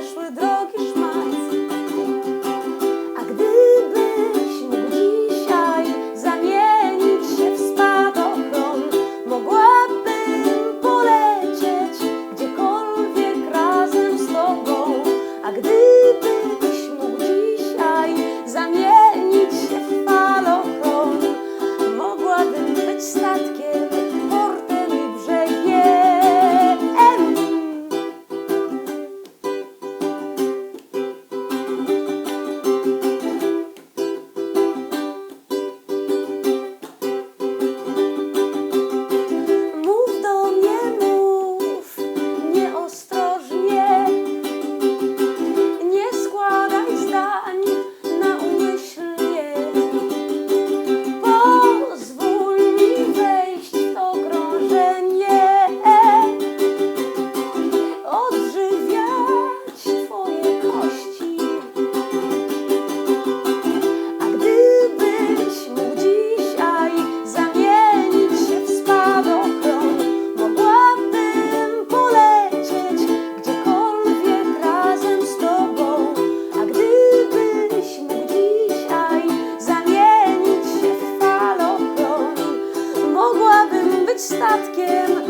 перейшли дороги statkiem,